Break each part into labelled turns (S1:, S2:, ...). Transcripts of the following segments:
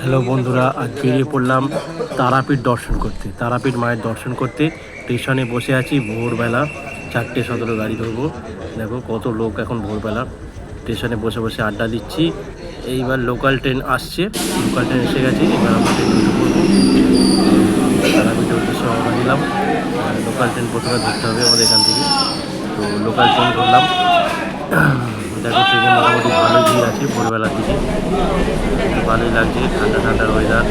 S1: Hello বন্ধুরা, আজ বেরিয়ে পড়লাম তারাপীঠ দর্শন করতে। তারাপীঠ মায়ের দর্শন করতে। স্টেশনে বসে আছি ভোরবেলা চারটে সতেরো গাড়ি ধরবো। দেখো কত লোক এখন ভোরবেলা। স্টেশনে বসে বসে আড্ডা দিচ্ছি। এইবার লোকাল ট্রেন আসছে। লোকাল ট্রেন এসে গেছে। এবার আমরা ট্রেন তারাপীঠের উদ্দেশ্যে রওনা দিলাম লোকাল ট্রেন প্রথমে ধরতে হবে আমাদের এখান থেকে। তো লোকাল ট্রেন ধরলাম। দেখো ট্রেনে মোটামুটি ভালোই ভিড় আছে ভোরবেলার দিকে। ভালোই লাগছে, ঠান্ডা ঠান্ডা ওয়েদার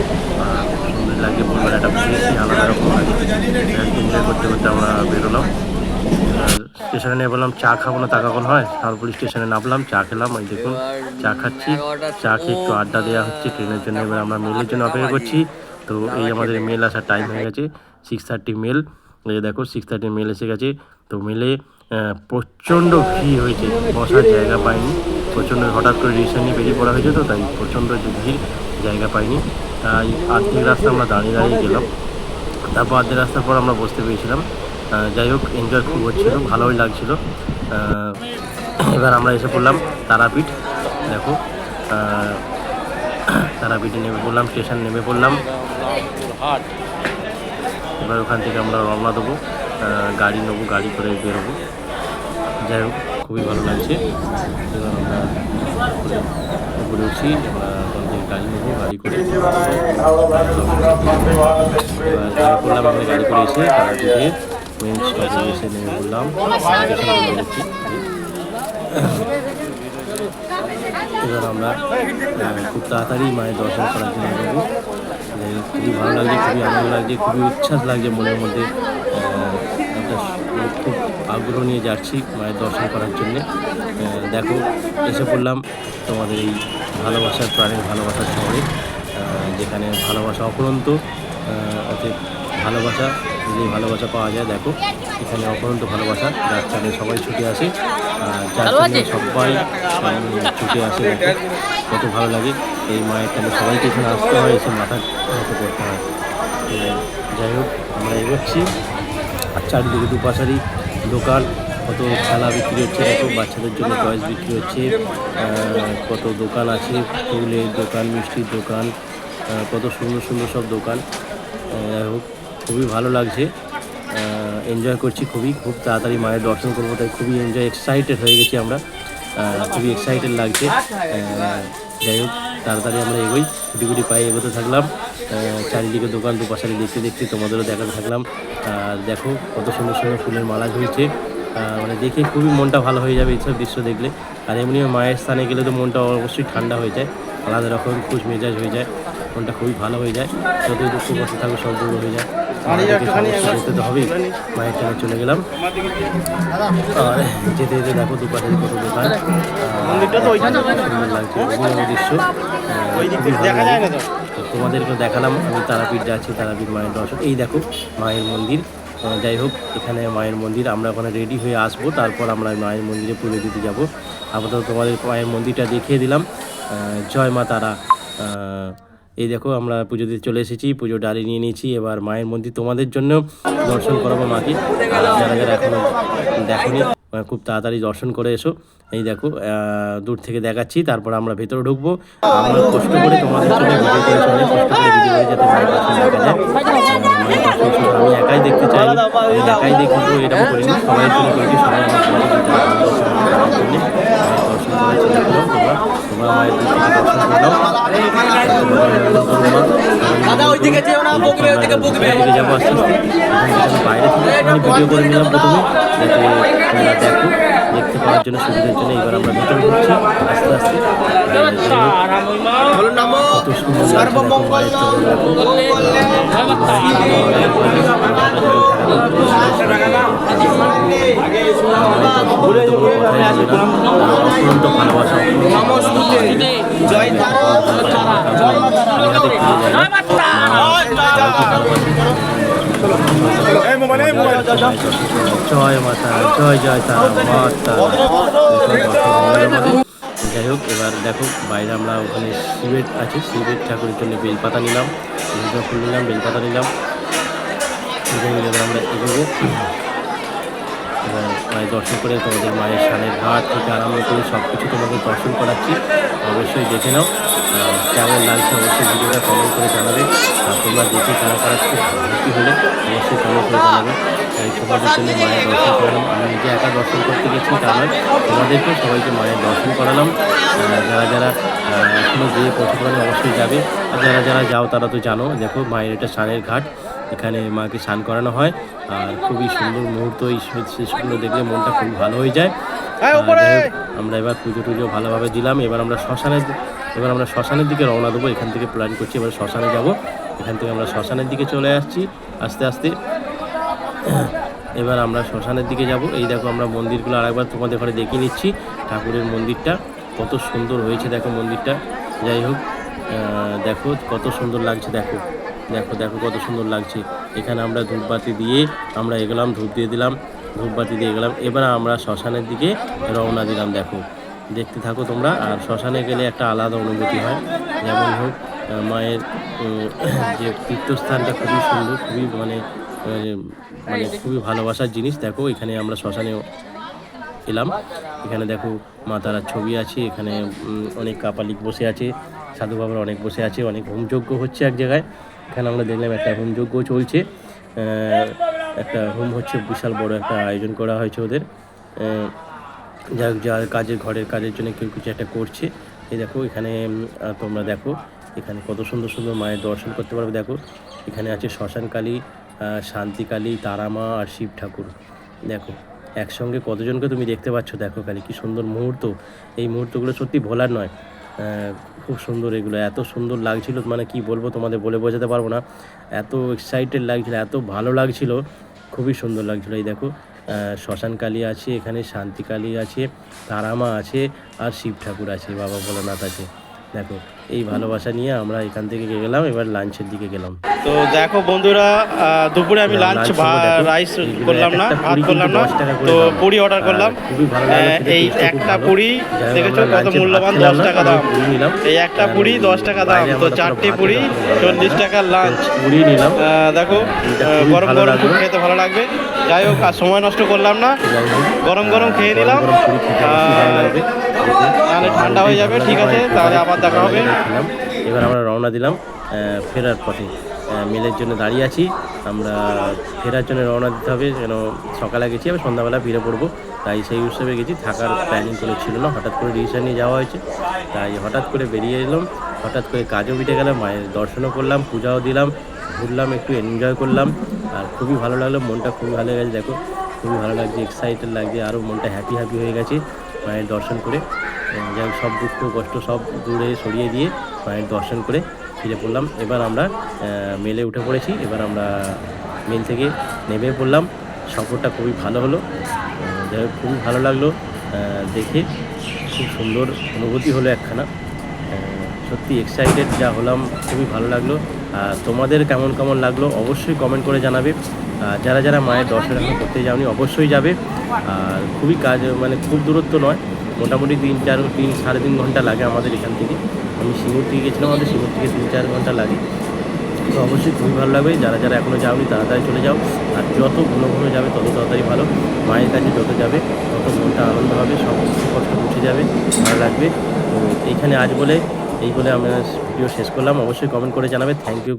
S1: সুন্দর লাগছে ভোরবেলাটা বেশি আলাদা রকম লাগে। এনজয় করতে করতে আমরা বেরোলাম। স্টেশনে নিয়ে বললাম, চা খাব না তা কখন হয়? শালপুরি স্টেশনে নামলাম, চা খেলাম ওই দেখুন, চা খাচ্ছি। চা খেয়ে একটু আড্ডা দেওয়া হচ্ছে, ট্রেনের জন্য এবার আমরা মেলের জন্য অপেক্ষা করছি। তো এই আমাদের মেল আসার টাইম হয়ে গেছে সিক্স থার্টি মেল দেখো সিক্স থার্টি মেল এসে গেছে। তো মেলে প্রচণ্ড ভিড় হয়েছে, বসার জায়গা পাইনি। প্রচণ্ড হঠাৎ করে রিক্সা নিয়ে বেরিয়ে পড়া হয়েছে তো, তাই প্রচণ্ড যে ভিড়, জায়গা পাইনি। তাই আর্ধেক রাস্তা আমরা দাঁড়িয়ে দাঁড়িয়ে গেলাম। তারপর আর্ধেক রাস্তার পর আমরা বসতে পেরেছিলাম। যাই হোক এনজয় খুব হচ্ছিল, ভালোই লাগছিল। এবার আমরা এসে পড়লাম তারাপীঠ। দেখো তারাপীঠে নেমে পড়লাম, স্টেশন নেমে পড়লাম। এবার ওখান থেকে আমরা রওনা দেবো। গাড়ি নেব, গাড়ি করে বেরোবো। যাই হোক, খুবই ভালো লাগছে। এবার আমরা উপরে উঠছি গাড়ি নেব, গাড়ি করে করলাম আমরা গাড়ি করে এসে তারা থেকে মেন স্টপে এসে নেমে পড়লাম। এবার আমরা খুব তাড়াতাড়ি মায়ের দর্শন করার জন্য যাব খুবই ভালো লাগছে, খুবই আনন্দ লাগছে, খুবই উচ্ছ্বাস লাগছে মনের মধ্যে। খুব আগ্রহ নিয়ে যাচ্ছি মায়ের দর্শন করার জন্যে। দেখো এসে পড়লাম তোমাদের এই ভালোবাসার প্রাণের ভালোবাসার শহরে যেখানে ভালোবাসা অপরন্ত অতএব ভালোবাসা যে ভালোবাসা পাওয়া যায় দেখো এখানে অপরন্ত ভালোবাসা যার চালে সবাই ছুটে আসে আর যার জন্য সবাই ছুটে আসে দেখো কত ভালো লাগে। এই মায়ের টানে সবাইকে এখানে আসতে হয় এসে মাথা করতে হয়। যাই হোক আমরা এগোচ্ছি। আর চারিদিকে দুপাশারই দোকান, কত খেলা বিক্রি হচ্ছে, কত বাচ্চাদের জন্য টয়েস বিক্রি হচ্ছে কত দোকান আছে, ফুলের দোকান, মিষ্টির দোকান কত সুন্দর সুন্দর সব দোকান। যাই হোক, খুবই ভালো লাগছে। এনজয় করছি খুবই, খুব তাড়াতাড়ি মায়ের দর্শন করব, তাই খুবই এনজয় এক্সাইটেড হয়ে গেছি আমরা। খুবই এক্সাইটেড লাগছে। যাই হোক, তাড়াতাড়ি আমরা এগোই গুটি গুটি পায়ে এগোতে থাকলাম। চারিদিকে দোকান দুপাশারি দেখতে দেখতে তোমাদেরও দেখাতে থাকলাম। আর দেখো কত সুন্দর সুন্দর ফুলের মালা ঝুলছে। মানে দেখে খুবই মনটা ভালো হয়ে যাবে এইসব দৃশ্য দেখলে। আর এমনি মায়ের স্থানে গেলে তো মনটা অবশ্যই ঠান্ডা হয়ে যায়। আলাদা রকম খুশ মেজাজ হয়ে যায়। মনটা খুবই ভালো হয়ে যায়। যত দুঃখ কষ্ট থাকবে সব দূর হয়ে যায়। যেতে তো হবেই। মায়ের ট্রেনে চলে গেলাম। আর যেতে যেতে দেখো দুপাশে কত দোকান। লাগছে। দৃশ্য। খুবই ভালো তোমাদেরকে দেখালাম, আমি তারাপীঠ যাচ্ছি, তারাপীঠ মায়ের দর্শন। এই দেখো, মায়ের মন্দির। যাই হোক, এখানে মায়ের মন্দির, আমরা ওখানে রেডি হয়ে আসব, তারপর আমরা মায়ের মন্দিরে পুজো দিতে যাব। আপাতত তোমাদের মায়ের মন্দিরটা দেখিয়ে দিলাম। জয় মা তারা। এই দেখো, আমরা পুজো দিতে চলে এসেছি, পুজো ডালি নিয়ে নিয়েছি। এবার মায়ের মন্দির তোমাদের জন্য দর্শন করাবো মাকে, যারা যারা এখনও দেখেনি খুব তাড়াতাড়ি দর্শন করে এসো। এই দেখো দূর থেকে দেখাচ্ছি, তারপর আমরা ভেতরে ঢুকবো। আমরা কষ্ট করে তোমাদের জন্য কষ্ট করে যাতে আমি একাই দেখতে চাই। আমি একাই দেখব এরকম করিনি। সবাই জন্য করেছি সবাই আমার বাইরে থেকে একটুখানি ভিডিও করে নিলাম প্রথমে যাতে দেখো। দেখতে পাওয়ার জন্য সুবিধার জন্য এবার আমরা ভিতরে ঢুকছি আস্তে আস্তে কত
S2: জয়
S1: মাতা জয় জয় তারা মাতা যাই হোক এবার দেখো বাইরে আমরা ওখানে শিবের আছি। শিবের ঠাকুরের জন্য বেলপাতা নিলাম। ফুল নিলাম, বেলপাতা নিলাম। আমরা এগোবো। মায়ের দর্শন করে তোমাদের মায়ের সানের ঘাট থেকে আরম্ভ করে সব কিছু তোমাদের দর্শন করাচ্ছি। অবশ্যই দেখে নাও। কেমন লাগছে অবশ্যই ভিডিওটা কমেন্ট করে জানাবে। আর তোমরা দেখে কারা কারা খুব হলে অবশ্যই কমেন্ট করে জানাবে। তোমাদের জন্য মায়ের দর্শন করালাম। আমি নিজে একা দর্শন করতে গেছি তা নয়। তোমাদেরকেও সবাইকে মায়ের দর্শন করালাম। যারা যারা আহ, এখনও যেয়ে পৌঁছতে অবশ্যই যাবে। আর যারা যারা যাও তারা তো জানো দেখো মায়ের এটা স্নানের ঘাট। এখানে মাকে স্নান করানো হয়। আর খুবই সুন্দর মুহূর্ত এই শেষগুলো দেখলে মনটা খুব ভালো হয়ে যায়। আর আমরা এবার পুজো টুজো ভালোভাবে দিলাম। এবার আমরা শ্মশানের এবার আমরা শ্মশানের দিকে রওনা দেবো। এখান থেকে প্ল্যান করছি এবার শ্মশানে যাব। এখান থেকে আমরা শ্মশানের দিকে চলে আসছি আস্তে আস্তে। এবার আমরা শ্মশানের দিকে যাব। এই দেখো আমরা মন্দিরগুলো আরেকবার তোমাদের ঘরে দেখিয়ে নিচ্ছি। ঠাকুরের মন্দিরটা কত সুন্দর হয়েছে দেখো মন্দিরটা। যাই হোক দেখো কত সুন্দর লাগছে দেখো। দেখো দেখো কত সুন্দর লাগছে। এখানে আমরা ধূপবাতি দিয়ে আমরা এগলাম, ধূপ দিয়ে দিলাম, ধূপবাতি দিয়ে গেলাম এবার আমরা শ্মশানের দিকে রওনা দিলাম, দেখো। দেখতে থাকো তোমরা, আর শ্মশানে গেলে একটা আলাদা অনুভূতি হয়। যেমন হোক মায়ের যে তীর্থস্থানটা খুবই সুন্দর, খুবই মানে মানে খুবই ভালোবাসার জিনিস। দেখো, এখানে আমরা শ্মশানে এলাম। এখানে দেখো মা তারার ছবি আছে, এখানে অনেক কাপালিক বসে আছে, সাধু বাবার অনেক বসে আছে, অনেক হোমযজ্ঞ হচ্ছে এক জায়গায়। এখানে আমরা দেখলাম একটা হোম যজ্ঞ চলছে। একটা হোম হচ্ছে বিশাল বড় একটা আয়োজন করা হয়েছে ওদের। আহ, যার কাজের ঘরের কাজের জন্য কেউ কিছু একটা করছে। এই দেখো এখানে তোমরা দেখো এখানে কত সুন্দর সুন্দর মায়ের দর্শন করতে পারবে। দেখো এখানে আছে শ্মশানকালী শান্তিকালী তারামা আর শিব ঠাকুর। দেখো একসঙ্গে কতজনকে তুমি দেখতে পাচ্ছ? দেখো খালি কি সুন্দর মুহূর্ত। এই মুহূর্তগুলো সত্যি ভোলার নয়। খুব সুন্দর এগুলো, এত সুন্দর লাগছিল মানে কি বলব তোমাদের বলে বোঝাতে পারব না। এত এক্সাইটেড লাগছিল, এত ভালো লাগছিল, খুবই সুন্দর লাগছিল, এই দেখো। শ্মশান কালী আছে, এখানে শান্তি কালী আছে, তারামা আছে, আর শিব ঠাকুর আছে, বাবা ভোলানাথ আছে। দেখো, এই ভালোবাসা নিয়ে আমরা এখান থেকে গেলাম, এবার লাঞ্চের দিকে গেলাম।
S3: তো দেখো বন্ধুরা দুপুরে আমি লাঞ্চ রাইস করলাম না ভাত করলাম না।
S1: 10 টাকা করে
S3: তো পুরি অর্ডার করলাম। এই একটা। পুরি দেখেছ কত মূল্যবান? দশ টাকা দাম। এই একটা পুরি দশ টাকা দাম। তো চারটে
S1: পুরো
S3: চল্লিশ টাকার লাঞ্চ
S1: পুরি নিলাম।
S3: দেখো গরম গরম খুব খেতে ভালো লাগবে। যাই হোক আর সময় নষ্ট করলাম না। গরম গরম খেয়ে নিলাম। তাহলে ঠান্ডা হয়ে যাবে, ঠিক আছে, তাহলে আবার দেখা হবে।
S1: এবার আমরা রওনা দিলাম ফেরার পথে। মেলের জন্য দাঁড়িয়ে আছি। আমরা ফেরার জন্য রওনা দিতে হবে, যেন সকালে গেছি, আবার সন্ধ্যাবেলা ফিরে পড়ব। তাই সেই উৎসবে গেছি, থাকার প্ল্যানিং করে ছিল না, হঠাৎ করে ডিসিশন নিয়ে যাওয়া হয়েছে। তাই হঠাৎ করে বেরিয়ে এলাম, হঠাৎ করে কাজও মিটে গেলাম মায়ের দর্শনও করলাম, পূজাও দিলাম, ঘুরলাম, একটু এনজয় করলাম, আর খুবই ভালো লাগল, মনটা খুবই ভালো গেছে দেখো, খুবই ভালো লাগছে এক্সাইটেড লাগছে আরও মনটা হ্যাপি হ্যাপি হয়ে গেছে মায়ের দর্শন করে। যাই সব দুঃখ, কষ্ট সব দূরে সরিয়ে দিয়ে মায়ের দর্শন করে ফিরে পড়লাম। এবার আমরা মেলে উঠে পড়েছি। এবার আমরা মেল থেকে নেমে পড়লাম। সফরটা খুবই ভালো হলো। যাই হোক, খুবই ভালো লাগল দেখে। খুব সুন্দর অনুভূতি হলো একখানা। সত্যি এক্সাইটেড যা হলাম, খুবই ভালো লাগল। আর তোমাদের কেমন কেমন লাগল, অবশ্যই কমেন্ট করে জানাবে। যারা যারা মায়ের দর্শন এখন করতে যাওনি, অবশ্যই যাবে। আর খুবই কাজ মানে খুব দূরত্ব নয়। মোটামুটি তিন চার, তিন সাড়ে তিন ঘণ্টা লাগে আমাদের এখান থেকে। আমি সিঙ্গুর থেকে গেছিলাম আমাদের সিঙ্গুর থেকে তিন চার ঘণ্টা লাগে। তো অবশ্যই খুবই ভালো লাগবে। যারা যারা এখনও যাওনি, তাড়াতাড়ি চলে যাও। আর যত ঘন ঘন যাবে, তত তাড়াতাড়ি ভালো। মায়ের কাছে যত যাবে, তত মনটা আনন্দ হবে কিছু কষ্ট উঠে যাবে, ভালো লাগবে। তো এইখানে আজ বলে, এই বলে আমরা ভিডিও শেষ করলাম। অবশ্যই কমেন্ট করে জানাবে। Thank you